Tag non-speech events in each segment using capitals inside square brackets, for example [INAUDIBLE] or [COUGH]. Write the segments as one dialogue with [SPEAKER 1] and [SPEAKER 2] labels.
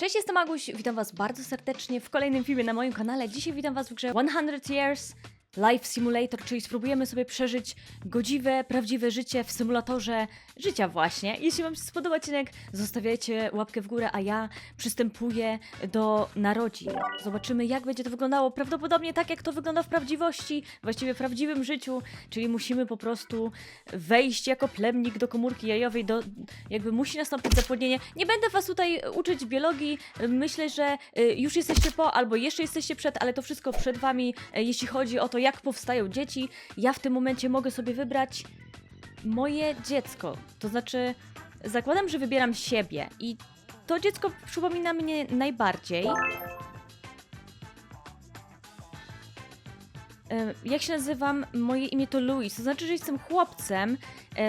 [SPEAKER 1] Cześć, jestem Aguś, witam was bardzo serdecznie w kolejnym filmie na moim kanale. Dzisiaj witam was w grze 100 Years Life Simulator, czyli spróbujemy sobie przeżyć godziwe, prawdziwe życie w symulatorze życia właśnie. Jeśli wam się spodoba odcinek, zostawiajcie łapkę w górę, a ja przystępuję do narodzin. Zobaczymy jak będzie to wyglądało. Prawdopodobnie tak jak to wygląda w prawdziwości, właściwie w prawdziwym życiu, czyli musimy po prostu wejść jako plemnik do komórki jajowej, do, jakby musi nastąpić zapłodnienie. Nie będę was tutaj uczyć biologii, myślę, że y, już jesteście po, albo jeszcze jesteście przed, ale to wszystko przed wami, y, jeśli chodzi o to, jak powstają dzieci. Ja w tym momencie mogę sobie wybrać moje dziecko, to znaczy zakładam, że wybieram siebie i to dziecko przypomina mnie najbardziej. Jak się nazywam? Moje imię to Luis. To znaczy, że jestem chłopcem.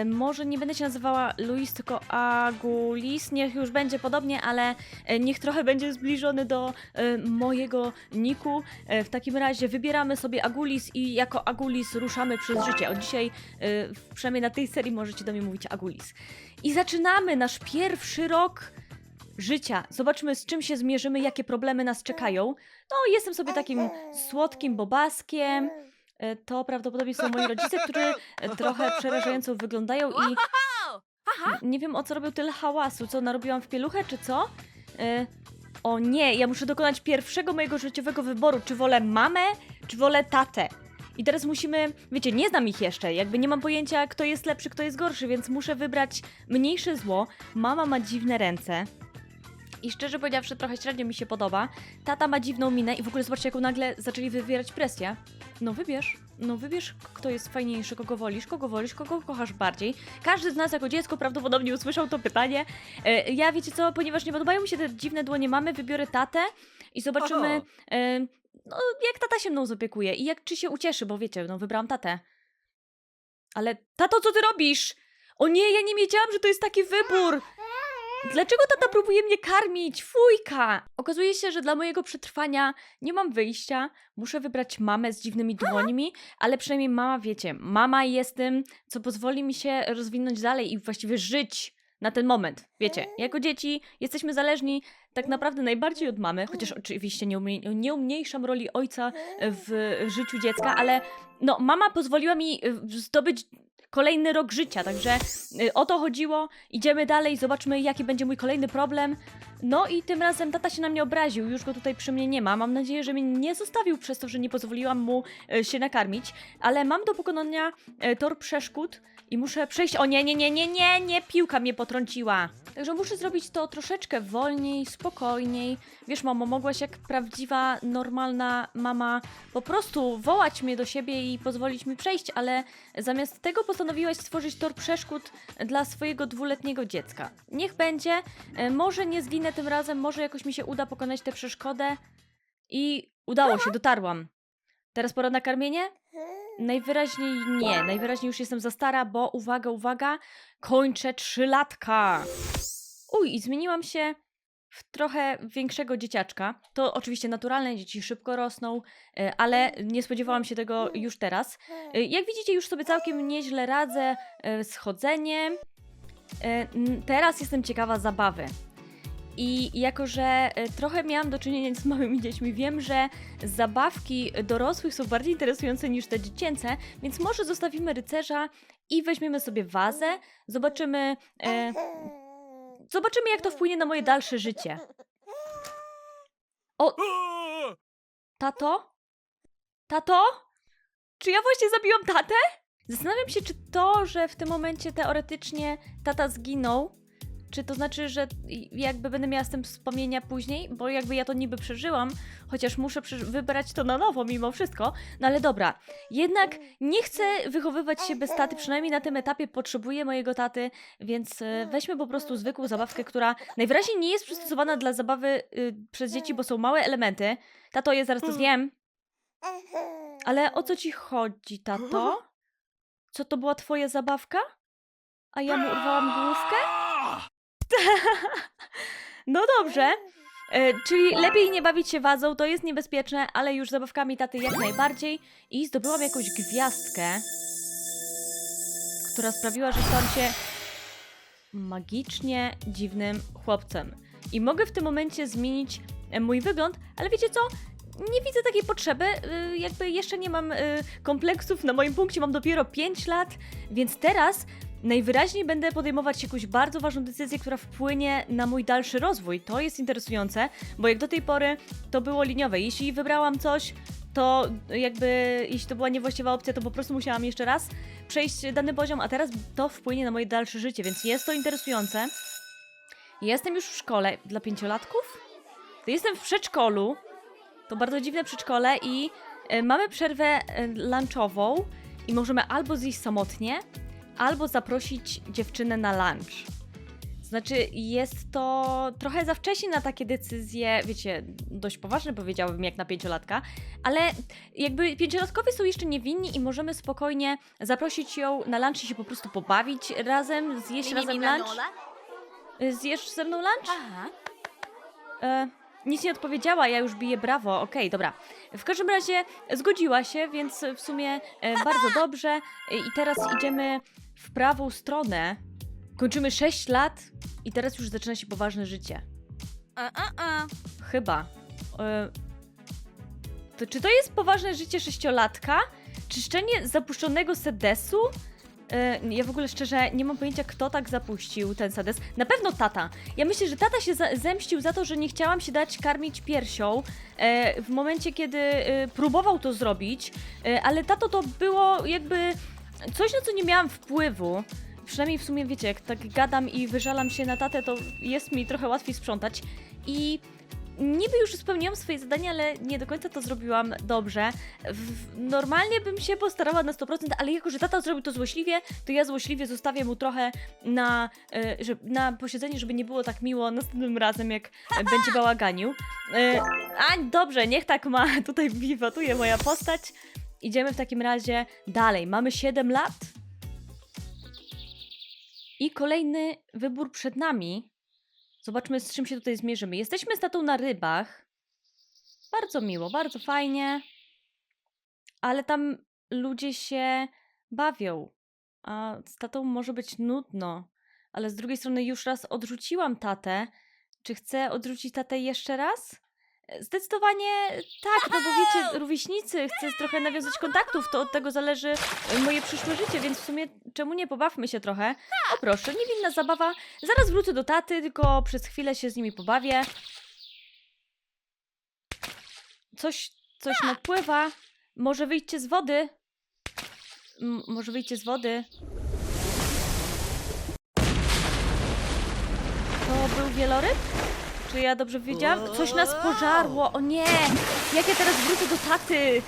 [SPEAKER 1] Może nie będę się nazywała Luis, tylko Agulis. Niech już będzie podobnie, ale e, niech trochę będzie zbliżony do e, mojego niku. E, W takim razie wybieramy sobie Agulis i jako Agulis ruszamy przez życie. Od dzisiaj, przynajmniej na tej serii, możecie do mnie mówić Agulis. I zaczynamy nasz pierwszy rok życia. Zobaczmy, z czym się zmierzymy, jakie problemy nas czekają. No, jestem sobie takim słodkim bobaskiem. E, To prawdopodobnie są moi rodzice, którzy e, trochę przerażająco wyglądają i nie wiem o co robią tyle hałasu. Co, narobiłam w pieluchę, czy co? E, O nie, ja muszę dokonać pierwszego mojego życiowego wyboru. Czy wolę mamę, czy wolę tatę? I teraz musimy, wiecie, nie znam ich jeszcze, jakby nie mam pojęcia, kto jest lepszy, kto jest gorszy, więc muszę wybrać mniejsze zło. Mama ma dziwne ręce. I szczerze powiedziawszy, trochę średnio mi się podoba. Tata ma dziwną minę i w ogóle zobaczcie, jaką nagle zaczęli wywierać presję. No wybierz, no wybierz, kto jest fajniejszy, kogo wolisz, kogo wolisz, kogo kochasz bardziej. Każdy z nas jako dziecko prawdopodobnie usłyszał to pytanie. E, ja wiecie co, ponieważ nie podobają mi się te dziwne dłonie mamy, wybiorę tatę i zobaczymy, e, no, jak tata się mną zaopiekuje i jak czy się ucieszy, bo wiecie, no wybrałam tatę. Ale tato, co ty robisz? O nie, ja nie wiedziałam, że to jest taki wybór. Dlaczego tata próbuje mnie karmić? Fujka! Okazuje się, że dla mojego przetrwania nie mam wyjścia. Muszę wybrać mamę z dziwnymi dłońmi, ale przynajmniej mama, wiecie, mama jest tym, co pozwoli mi się rozwinąć dalej i właściwie żyć na ten moment. Wiecie, jako dzieci jesteśmy zależni tak naprawdę najbardziej od mamy, chociaż oczywiście nie, umie, nie umniejszam roli ojca w życiu dziecka, ale no, mama pozwoliła mi y, zdobyć kolejny rok życia, także y, o to chodziło. Idziemy dalej, zobaczmy jaki będzie mój kolejny problem. No i tym razem tata się na mnie obraził, już go tutaj przy mnie nie ma. Mam nadzieję, że mnie nie zostawił przez to, że nie pozwoliłam mu y, się nakarmić, ale mam do pokonania y, tor przeszkód i muszę przejść. O nie, nie, nie, nie, nie, nie, piłka mnie potrąciła. Także muszę zrobić to troszeczkę wolniej, spokojniej. Wiesz, mamo, mogłaś jak prawdziwa, normalna mama po prostu wołać mnie do siebie i pozwolić mi przejść, ale zamiast tego postanowiłaś stworzyć tor przeszkód dla swojego dwuletniego dziecka. Niech będzie, e, może nie zginę tym razem, może jakoś mi się uda pokonać tę przeszkodę. I udało się, dotarłam. Teraz pora na karmienie? Najwyraźniej nie, najwyraźniej już jestem za stara, bo uwaga, uwaga, kończę trzylatka. Uj, i zmieniłam się w trochę większego dzieciaczka. To oczywiście naturalne, dzieci szybko rosną, e, ale nie spodziewałam się tego już teraz. E, Jak widzicie, już sobie całkiem nieźle radzę e, z chodzeniem. Teraz jestem ciekawa zabawy. I jako, że e, trochę miałam do czynienia z małymi dziećmi, wiem, że zabawki dorosłych są bardziej interesujące niż te dziecięce, więc może zostawimy rycerza i weźmiemy sobie wazę, zobaczymy, e, zobaczymy jak to wpłynie na moje dalsze życie. O, tato? Tato? Czy ja właśnie zabiłam tatę? Zastanawiam się, czy to, że w tym momencie teoretycznie tata zginął, czy to znaczy, że jakby będę miała z tym wspomnienia później, bo jakby ja to niby przeżyłam, chociaż muszę wybrać to na nowo mimo wszystko. No ale dobra, jednak nie chcę wychowywać się bez taty, przynajmniej na tym etapie potrzebuję mojego taty, więc e, weźmy po prostu zwykłą zabawkę, która najwyraźniej nie jest przystosowana dla zabawy y, przez dzieci, bo są małe elementy. Tato, ja zaraz to zjem. Ale o co ci chodzi, tato? Co to była twoja zabawka? A ja mu urwałam główkę? No dobrze. E, czyli lepiej nie bawić się wazą, to jest niebezpieczne, ale już zabawkami taty jak najbardziej. I zdobyłam jakąś gwiazdkę, która sprawiła, że stałam się magicznie dziwnym chłopcem. i mogę w tym momencie zmienić e, mój wygląd, ale wiecie co? Nie widzę takiej potrzeby, y, jakby jeszcze nie mam y, kompleksów, na moim punkcie mam dopiero 5 lat, więc teraz najwyraźniej będę podejmować jakąś bardzo ważną decyzję, która wpłynie na mój dalszy rozwój. To jest interesujące, bo jak do tej pory to było liniowe. Jeśli wybrałam coś, to jakby jeśli to była niewłaściwa opcja, to po prostu musiałam jeszcze raz przejść dany poziom, a teraz to wpłynie na moje dalsze życie, więc jest to interesujące. Jestem już w szkole dla pięciolatków. Jestem w przedszkolu. To bardzo dziwne przedszkole i e, mamy przerwę e, lunchową i możemy albo zjeść samotnie, albo zaprosić dziewczynę na lunch. Znaczy, jest to trochę za wcześnie na takie decyzje, wiecie, dość poważne powiedziałabym, jak na pięciolatka, ale jakby pięciolatkowie są jeszcze niewinni i możemy spokojnie zaprosić ją na lunch i się po prostu pobawić razem, zjeść razem lunch. Zjesz ze mną lunch?
[SPEAKER 2] Aha.
[SPEAKER 1] E, nic nie odpowiedziała, ja już biję brawo. Okej, dobra. W każdym razie zgodziła się, więc w sumie e, bardzo dobrze. E, I teraz idziemy w prawą stronę. Kończymy 6 lat i teraz już zaczyna się poważne życie.
[SPEAKER 2] A, a, a.
[SPEAKER 1] Chyba. E, to czy to jest poważne życie sześciolatka? Czyszczenie zapuszczonego sedesu? E, Ja w ogóle szczerze nie mam pojęcia, kto tak zapuścił ten sedes. Na pewno tata. Ja myślę, że tata się za zemścił za to, że nie chciałam się dać karmić piersią e, w momencie, kiedy e, próbował to zrobić, ale tato to było jakby coś, na co nie miałam wpływu. Przynajmniej w sumie wiecie, jak tak gadam i wyżalam się na tatę, to jest mi trochę łatwiej sprzątać. I niby już spełniłam swoje zadanie, ale nie do końca to zrobiłam dobrze. W, normalnie bym się postarała na 100%, ale jako, że tata zrobił to złośliwie, to ja złośliwie zostawię mu trochę na, e, że, na posiedzenie, żeby nie było tak miło następnym razem, jak będzie [LAUGHS] bałaganił. E, a dobrze, niech tak ma. [LAUGHS] Tutaj wiwatuje moja postać. Idziemy w takim razie dalej. Mamy 7 lat. I kolejny wybór przed nami. Zobaczmy, z czym się tutaj zmierzymy. Jesteśmy z tatą na rybach. Bardzo miło, bardzo fajnie. Ale tam ludzie się bawią. A z tatą może być nudno. Ale z drugiej strony już raz odrzuciłam tatę. Czy chcę odrzucić tatę jeszcze raz? Zdecydowanie tak, no bo wiecie, rówieśnicy, chcę trochę nawiązać kontaktów, to od tego zależy e, moje przyszłe życie, więc w sumie czemu nie pobawmy się trochę? O proszę, niewinna zabawa. Zaraz wrócę do taty, tylko przez chwilę się z nimi pobawię. Coś, coś napływa. Może wyjdźcie z wody? M- może wyjdźcie z wody? To był wieloryb? Czy ja dobrze wiedziałam? Coś nas pożarło, o nie! Jak ja teraz wrócę do taty?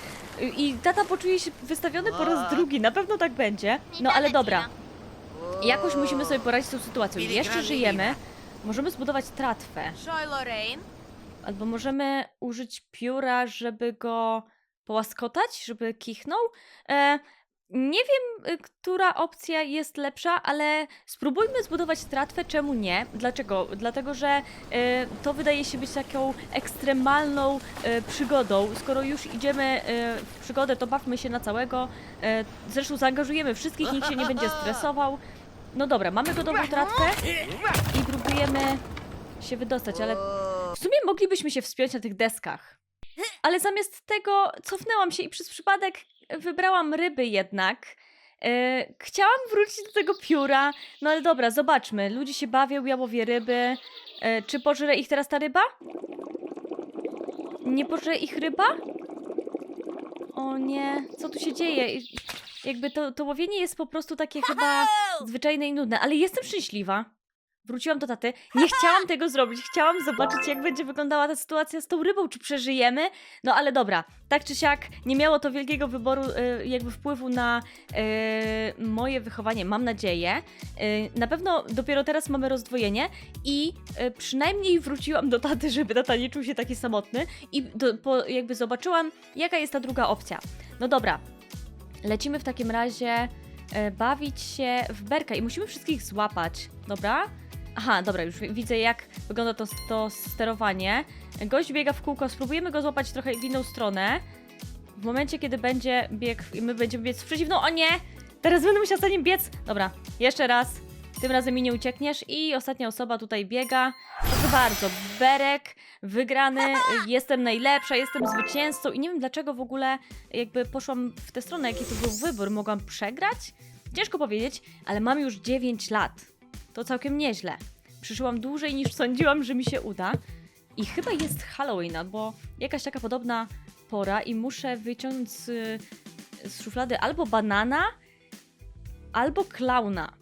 [SPEAKER 1] I tata poczuje się wystawiony po raz drugi, na pewno tak będzie. No ale dobra, jakoś musimy sobie poradzić z tą sytuacją. Jeszcze żyjemy, możemy zbudować tratwę. Albo możemy użyć pióra, żeby go połaskotać, żeby kichnął. E, nie wiem, y, która opcja jest lepsza, ale spróbujmy zbudować tratwę, czemu nie? Dlaczego? Dlatego, że e, to wydaje się być taką ekstremalną e, przygodą. Skoro już idziemy w przygodę, to bawmy się na całego. Zresztą zaangażujemy wszystkich, nikt się nie będzie stresował. No dobra, mamy gotową tratwę i próbujemy się wydostać, ale w sumie moglibyśmy się wspiąć na tych deskach. Ale zamiast tego cofnęłam się i przez przypadek wybrałam ryby jednak. E, chciałam wrócić do tego pióra, no ale dobra, zobaczmy. Ludzie się bawią, ja łowię ryby. E, czy pożre ich teraz ta ryba? Nie pożre ich ryba? O nie, co tu się dzieje? Jakby to, to łowienie jest po prostu takie chyba zwyczajne i nudne, ale jestem szczęśliwa. Wróciłam do taty. Nie chciałam tego zrobić. Chciałam zobaczyć, jak będzie wyglądała ta sytuacja z tą rybą, czy przeżyjemy. No ale dobra, tak czy siak, nie miało to wielkiego wyboru, y, jakby wpływu na y, moje wychowanie, mam nadzieję. Y, na pewno dopiero teraz mamy rozdwojenie i przynajmniej wróciłam do taty, żeby tata nie czuł się taki samotny i jakby zobaczyłam, jaka jest ta druga opcja. No dobra, lecimy w takim razie bawić się w berka i musimy wszystkich złapać, dobra? Aha, dobra, już wi- widzę jak wygląda to, to sterowanie. Gość biega w kółko, spróbujemy go złapać trochę w inną stronę. W momencie, kiedy będzie bieg i my będziemy biec w przeciwną, o nie! Teraz będę musiała za nim biec. Dobra, jeszcze raz. Tym razem mi nie uciekniesz i ostatnia osoba tutaj biega. Chyba bardzo. Berek, wygrany, [LAUGHS] jestem najlepsza, jestem zwycięzcą i nie wiem dlaczego w ogóle jakby poszłam w tę stronę, jaki to był wybór. Mogłam przegrać? Ciężko powiedzieć, ale mam już 9 lat. To całkiem nieźle. Przyszłam dłużej niż sądziłam, że mi się uda. I chyba jest Halloween, bo jakaś taka podobna pora i muszę wyciągnąć z, z szuflady albo banana, albo klauna.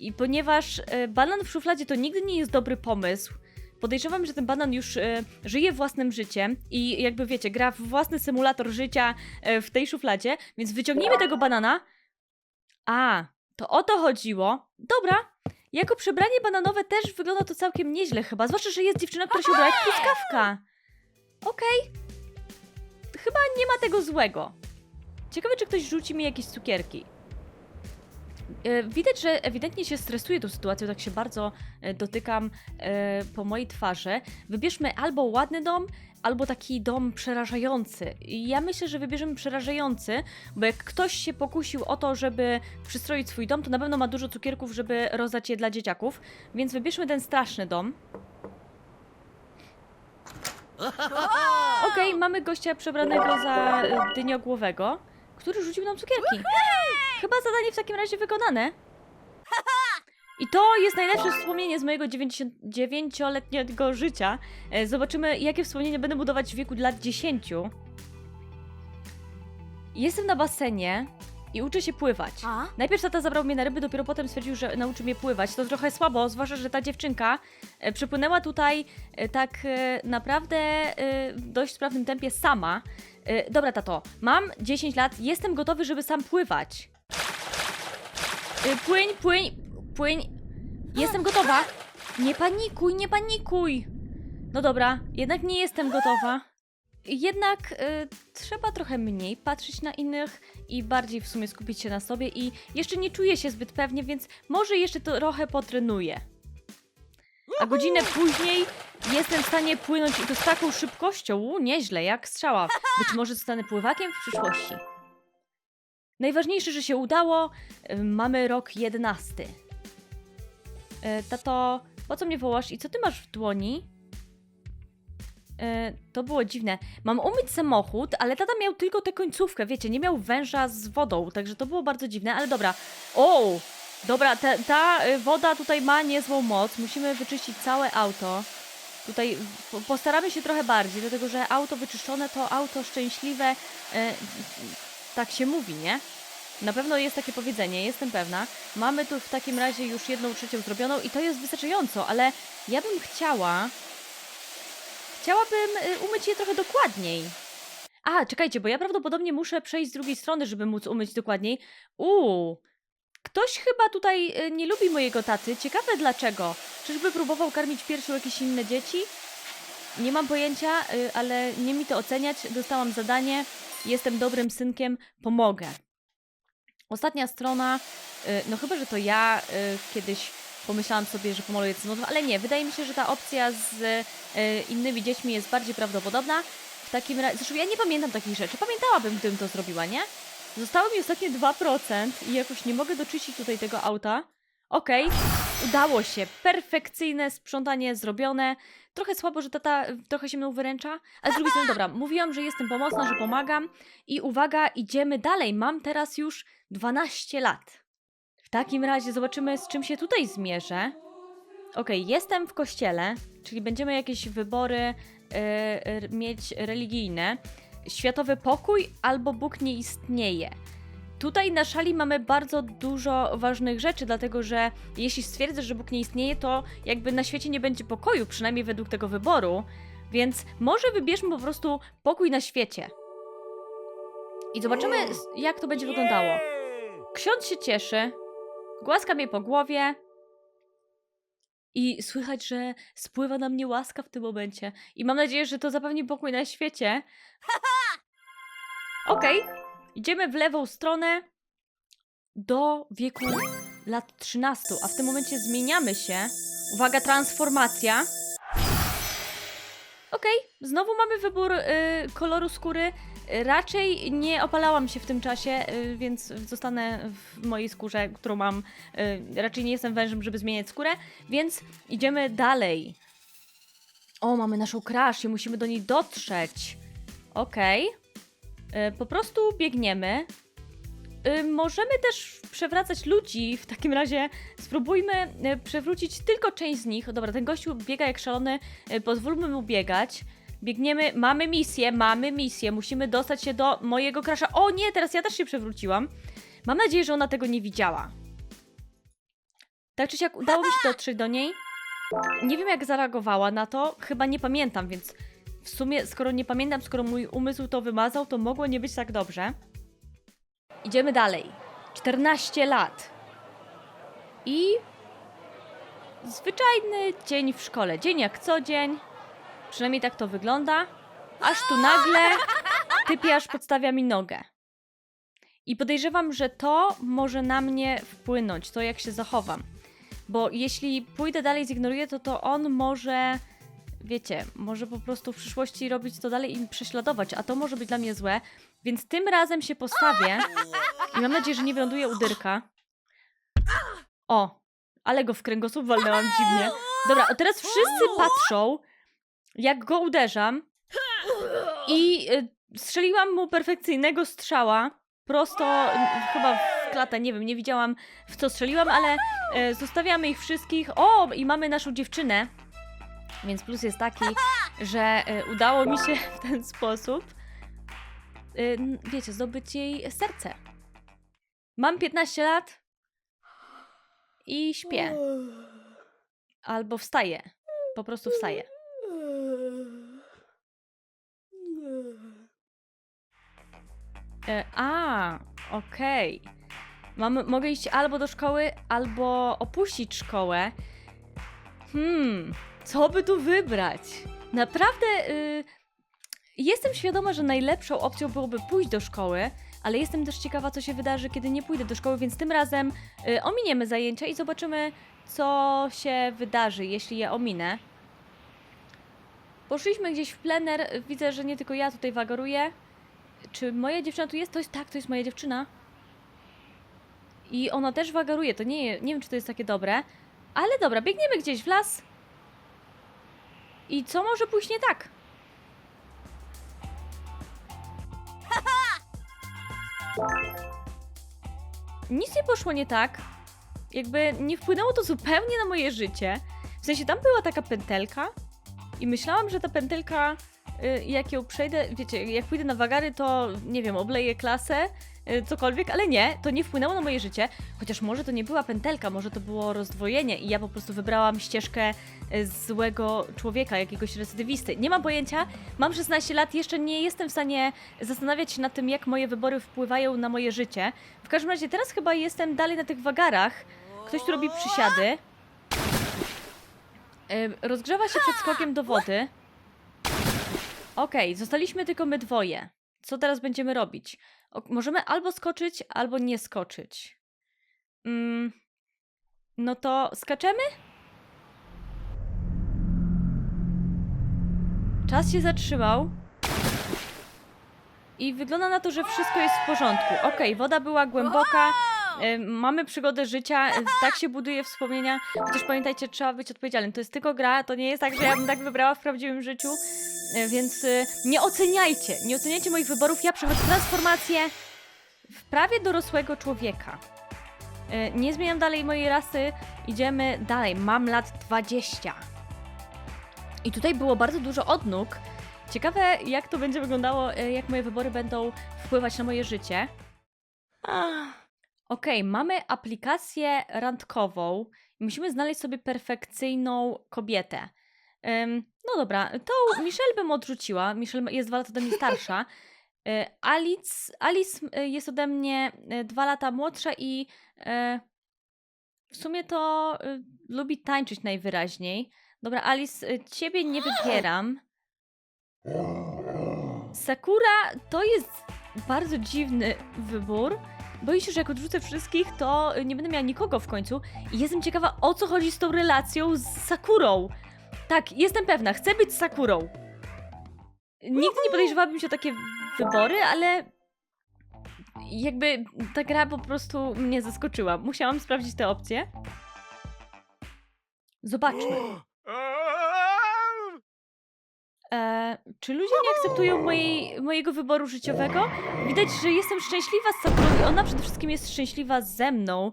[SPEAKER 1] I ponieważ e, banan w szufladzie to nigdy nie jest dobry pomysł, podejrzewam, że ten banan już e, żyje własnym życiem i jakby wiecie, gra w własny symulator życia e, w tej szufladzie, więc wyciągnijmy tego banana. A, to o to chodziło. Dobra, jako przebranie bananowe też wygląda to całkiem nieźle chyba, zwłaszcza, że jest dziewczyna, która się ubrała jak truskawka. Okej. Chyba nie ma tego złego. Ciekawe, czy ktoś rzuci mi jakieś cukierki. E, Widać, że ewidentnie się stresuje tą sytuacją, tak się bardzo e, dotykam e, po mojej twarzy. Wybierzmy albo ładny dom, albo taki dom przerażający. Ja myślę, że wybierzemy przerażający, bo jak ktoś się pokusił o to, żeby przystroić swój dom, to na pewno ma dużo cukierków, żeby rozdać je dla dzieciaków. Więc wybierzmy ten straszny dom. Okej, mamy gościa przebranego za dyniogłowego, który rzucił nam cukierki. Chyba zadanie w takim razie wykonane. I to jest najlepsze wspomnienie z mojego 99-letniego życia. E, Zobaczymy, jakie wspomnienia będę budować w wieku lat 10. Jestem na basenie i uczę się pływać.
[SPEAKER 2] A?
[SPEAKER 1] Najpierw tata zabrał mnie na ryby, dopiero potem stwierdził, że nauczy mnie pływać. To trochę słabo, zwłaszcza, że ta dziewczynka e, przypłynęła tutaj e, tak e, naprawdę e, w dość sprawnym tempie sama. E, dobra, tato, mam 10 lat, jestem gotowy, żeby sam pływać. E, płyń, płyń, płyń. Jestem gotowa. Nie panikuj, nie panikuj. No dobra, jednak nie jestem gotowa. Jednak y, trzeba trochę mniej patrzeć na innych i bardziej w sumie skupić się na sobie i jeszcze nie czuję się zbyt pewnie, więc może jeszcze trochę potrenuję. A godzinę później jestem w stanie płynąć i to z taką szybkością, nieźle, jak strzała. Być może zostanę pływakiem w przyszłości. Najważniejsze, że się udało. Y, Mamy rok jedenasty. Y, Tato, po co mnie wołasz i co ty masz w dłoni? E, to było dziwne. Mam umyć samochód, ale tata miał tylko tę końcówkę, wiecie, nie miał węża z wodą, także to było bardzo dziwne, ale dobra. O! Dobra, ta, ta y, woda tutaj ma niezłą moc. Musimy wyczyścić całe auto. Tutaj po- postaramy się trochę bardziej, dlatego że auto wyczyszczone to auto szczęśliwe. E, tak się mówi, nie? Na pewno jest takie powiedzenie, jestem pewna. Mamy tu w takim razie już jedną trzecią zrobioną i to jest wystarczająco, ale ja bym chciała, Chciałabym y, umyć je trochę dokładniej. A, czekajcie, bo ja prawdopodobnie muszę przejść z drugiej strony, żeby móc umyć dokładniej. Uuu, ktoś chyba tutaj y, nie lubi mojego taty. Ciekawe dlaczego. Czyżby próbował karmić piersią jakieś inne dzieci? Nie mam pojęcia, y, ale nie mi to oceniać. Dostałam zadanie, jestem dobrym synkiem, pomogę. Ostatnia strona, y, no chyba, że to ja y, kiedyś pomyślałam sobie, że pomaluję cnotą, ale nie, wydaje mi się, że ta opcja z e, innymi dziećmi jest bardziej prawdopodobna. W takim razie, zresztą ja nie pamiętam takich rzeczy, pamiętałabym, gdybym to zrobiła, nie? Zostało mi ostatnie 2% i jakoś nie mogę doczyścić tutaj tego auta. Okej, udało się, perfekcyjne sprzątanie zrobione. Trochę słabo, że tata e, trochę się mną wyręcza, ale z drugiej strony dobra, mówiłam, że jestem pomocna, że pomagam i uwaga, idziemy dalej. Mam teraz już 12 lat. W takim razie zobaczymy, z czym się tutaj zmierzę. Okej, jestem w kościele, czyli będziemy jakieś wybory e, mieć religijne. Światowy pokój albo Bóg nie istnieje. Tutaj na szali mamy bardzo dużo ważnych rzeczy, dlatego że jeśli stwierdzę, że Bóg nie istnieje, to jakby na świecie nie będzie pokoju, przynajmniej według tego wyboru. Więc może wybierzmy po prostu pokój na świecie. I zobaczymy, jak to będzie wyglądało. Ksiądz się cieszy, głaska mnie po głowie i słychać, że spływa na mnie łaska w tym momencie. I mam nadzieję, że to zapewni pokój na świecie. [LAUGHS] Okej, idziemy w lewą stronę do wieku lat 13, a w tym momencie zmieniamy się. Uwaga, transformacja. Okej, znowu mamy wybór y, koloru skóry. Raczej nie opalałam się w tym czasie, y, więc zostanę w mojej skórze, którą mam. Y, raczej nie jestem wężem, żeby zmieniać skórę, więc idziemy dalej. O, mamy naszą crash i musimy do niej dotrzeć. Okej. Y, Po prostu biegniemy. Y, Możemy też przewracać ludzi. W takim razie spróbujmy y, przewrócić tylko część z nich. Dobra, ten gościu biega jak szalony. Pozwólmy mu biegać. Biegniemy. Mamy misję, mamy misję. Musimy dostać się do mojego krasza. O nie, teraz ja też się przewróciłam. Mam nadzieję, że ona tego nie widziała. Tak czy siak udało mi się dotrzeć do niej. Nie wiem, jak zareagowała na to. Chyba nie pamiętam, więc w sumie, skoro nie pamiętam, skoro mój umysł to wymazał, to mogło nie być tak dobrze. Idziemy dalej. 14 lat. I zwyczajny dzień w szkole. Dzień jak co dzień. Przynajmniej tak to wygląda. Aż tu nagle typiarz podstawia mi nogę. I podejrzewam, że to może na mnie wpłynąć, to jak się zachowam. Bo jeśli pójdę dalej, zignoruję to, to on może, wiecie, może po prostu w przyszłości robić to dalej i prześladować, a to może być dla mnie złe. Więc tym razem się postawię i mam nadzieję, że nie wyląduję u dyrka. O, ale go w kręgosłup walnęłam dziwnie. Dobra, a teraz wszyscy patrzą, jak go uderzam i y, strzeliłam mu perfekcyjnego strzała prosto, y, chyba w klatę, nie wiem, nie widziałam w co strzeliłam, ale y, zostawiamy ich wszystkich. O, i mamy naszą dziewczynę. Więc plus jest taki, że y, udało mi się w ten sposób, y, wiecie, zdobyć jej serce. Mam 15 lat i śpię. Albo wstaję. Po prostu wstaję. E, a, okej. Mam, mogę iść albo do szkoły, albo opuścić szkołę. Hmm, co by tu wybrać? Naprawdę y, jestem świadoma, że najlepszą opcją byłoby pójść do szkoły, ale jestem też ciekawa, co się wydarzy, kiedy nie pójdę do szkoły, więc tym razem y, ominiemy zajęcia i zobaczymy, co się wydarzy, jeśli je ominę. Poszliśmy gdzieś w plener. Widzę, że nie tylko ja tutaj wagaruję. Czy moja dziewczyna tu jest? To jest tak, to jest moja dziewczyna. I ona też wagaruje. To nie, nie wiem, czy to jest takie dobre. Ale dobra, biegniemy gdzieś w las. I co może pójść nie tak? Nic nie poszło nie tak. Jakby nie wpłynęło to zupełnie na moje życie. W sensie tam była taka pętelka i myślałam, że ta pętelka, y, jak ją przejdę, wiecie, jak pójdę na wagary, to nie wiem, obleję klasę, cokolwiek, ale nie, to nie wpłynęło na moje życie. Chociaż może to nie była pętelka, może to było rozdwojenie i ja po prostu wybrałam ścieżkę y, złego człowieka, jakiegoś recydywisty. Nie mam pojęcia, mam 16 lat, jeszcze nie jestem w stanie zastanawiać się nad tym, jak moje wybory wpływają na moje życie. W każdym razie teraz chyba jestem dalej na tych wagarach. Ktoś tu robi przysiady. Rozgrzewa się przed skokiem do wody. Okej, zostaliśmy tylko my dwoje. Co teraz będziemy robić? O, możemy albo skoczyć, albo nie skoczyć. Mm, no to skaczemy? Czas się zatrzymał. I wygląda na to, że wszystko jest w porządku. Okej, woda była głęboka. Y, Mamy przygodę życia, y, tak się buduje wspomnienia. Chociaż pamiętajcie, trzeba być odpowiedzialnym. To jest tylko gra, to nie jest tak, że ja bym tak wybrała w prawdziwym życiu. Y, Więc y, nie oceniajcie, nie oceniajcie moich wyborów. Ja przechodzę transformację w prawie dorosłego człowieka. Y, Nie zmieniam dalej mojej rasy, idziemy dalej. Mam lat 20. I tutaj było bardzo dużo odnóg. Ciekawe, jak to będzie wyglądało, y, jak moje wybory będą wpływać na moje życie. Ach. Okej, mamy aplikację randkową. Musimy znaleźć sobie perfekcyjną kobietę. Ym, no dobra, to Michelle bym odrzuciła. Michelle jest dwa lata ode mnie starsza. Y, Alice, Alice y, jest ode mnie y, dwa lata młodsza i y, w sumie to y, lubi tańczyć najwyraźniej. Dobra, Alice, y, ciebie nie wybieram. Sakura to jest bardzo dziwny wybór. Boję się, że jak odrzucę wszystkich, to nie będę miała nikogo w końcu. I jestem ciekawa, o co chodzi z tą relacją z Sakurą. Tak, jestem pewna, chcę być Sakurą. Nigdy nie podejrzewałabym się o takie wybory, ale jakby ta gra po prostu mnie zaskoczyła. Musiałam sprawdzić te opcje. Zobaczmy. [GASPS] E, czy ludzie nie akceptują mojej, mojego wyboru życiowego? Widać, że jestem szczęśliwa z Sakurą i ona przede wszystkim jest szczęśliwa ze mną,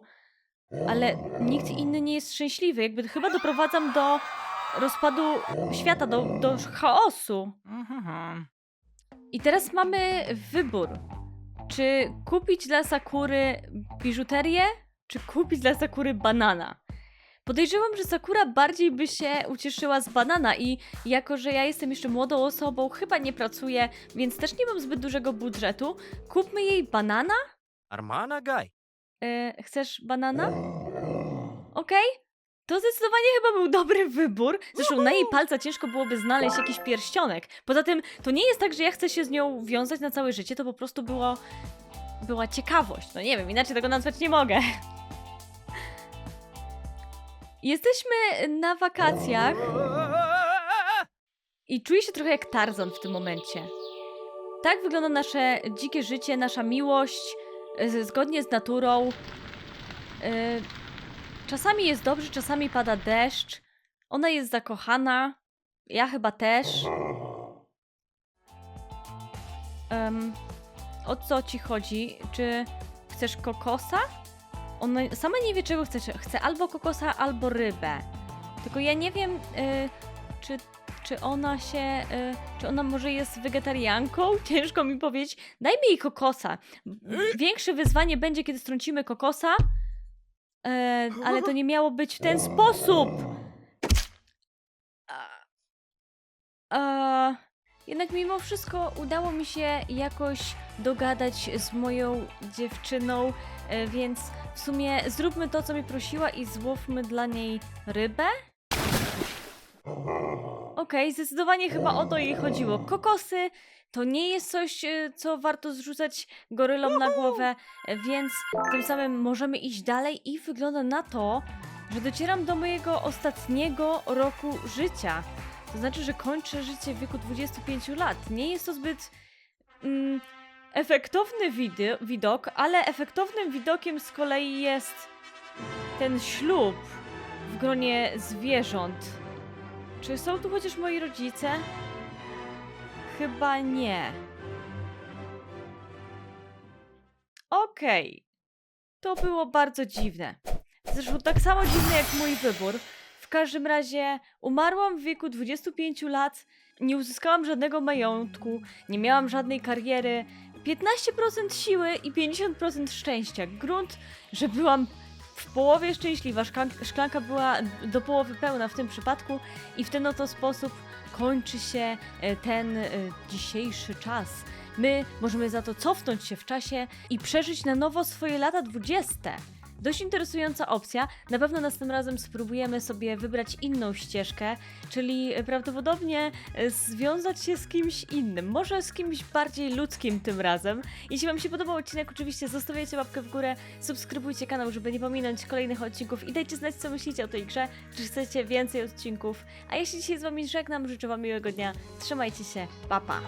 [SPEAKER 1] ale nikt inny nie jest szczęśliwy. Jakby chyba doprowadzam do rozpadu świata, do, do chaosu.
[SPEAKER 3] Mhm.
[SPEAKER 1] I teraz mamy wybór. Czy kupić dla Sakury biżuterię, czy kupić dla Sakury banana? Podejrzewam, że Sakura bardziej by się ucieszyła z banana i jako, że ja jestem jeszcze młodą osobą, chyba nie pracuję, więc też nie mam zbyt dużego budżetu. Kupmy jej banana?
[SPEAKER 3] Armana Guy.
[SPEAKER 1] E, chcesz banana? Okej. To zdecydowanie chyba był dobry wybór. Zresztą na jej palca ciężko byłoby znaleźć jakiś pierścionek. Poza tym, to nie jest tak, że ja chcę się z nią wiązać na całe życie, to po prostu było. była ciekawość. No nie wiem, inaczej tego nazwać nie mogę. [LAUGHS] Jesteśmy na wakacjach i czuję się trochę jak Tarzan w tym momencie. Tak wygląda nasze dzikie życie, nasza miłość, y, zgodnie z naturą. Y, Czasami jest dobrze, czasami pada deszcz. Ona jest zakochana. Ja chyba też. Em, o co ci chodzi? Czy chcesz kokosa? Ona sama nie wie, czego chce. Chce albo kokosa, albo rybę. Tylko ja nie wiem, y, czy, czy ona się. Y, czy ona może jest wegetarianką? [LAUGHS] Ciężko mi powiedzieć. Dajmy jej kokosa. Większe wyzwanie będzie, kiedy strącimy kokosa. E, ale to nie miało być w ten sposób. A, jednak mimo wszystko udało mi się jakoś dogadać z moją dziewczyną, e, więc w sumie zróbmy to, co mi prosiła i złowmy dla niej rybę. Okej, zdecydowanie chyba o to jej chodziło. Kokosy to nie jest coś, e, co warto zrzucać gorylom na głowę, e, więc tym samym możemy iść dalej i wygląda na to, że docieram do mojego ostatniego roku życia. To znaczy, że kończę życie w wieku 25 lat. Nie jest to zbyt mm, efektowny widi- widok, ale efektownym widokiem z kolei jest ten ślub w gronie zwierząt. Czy są tu chociaż moi rodzice? Chyba nie. Okej. To było bardzo dziwne. Zresztą tak samo dziwne jak mój wybór. W każdym razie umarłam w wieku 25 lat, nie uzyskałam żadnego majątku, nie miałam żadnej kariery, 15% siły i 50% szczęścia. Grunt, że byłam w połowie szczęśliwa, szklanka, była do połowy pełna w tym przypadku i w ten oto sposób kończy się e, ten e, dzisiejszy czas. My możemy za to cofnąć się w czasie i przeżyć na nowo swoje lata 20. Dość interesująca opcja. Na pewno następnym razem spróbujemy sobie wybrać inną ścieżkę, czyli prawdopodobnie e, związać się z kimś innym, może z kimś bardziej ludzkim tym razem. Jeśli Wam się podobał odcinek, oczywiście zostawiajcie łapkę w górę, subskrybujcie kanał, żeby nie pominąć kolejnych odcinków i dajcie znać, co myślicie o tej grze, czy chcecie więcej odcinków. A jeśli dzisiaj z Wami żegnam, życzę Wam miłego dnia, trzymajcie się, pa pa!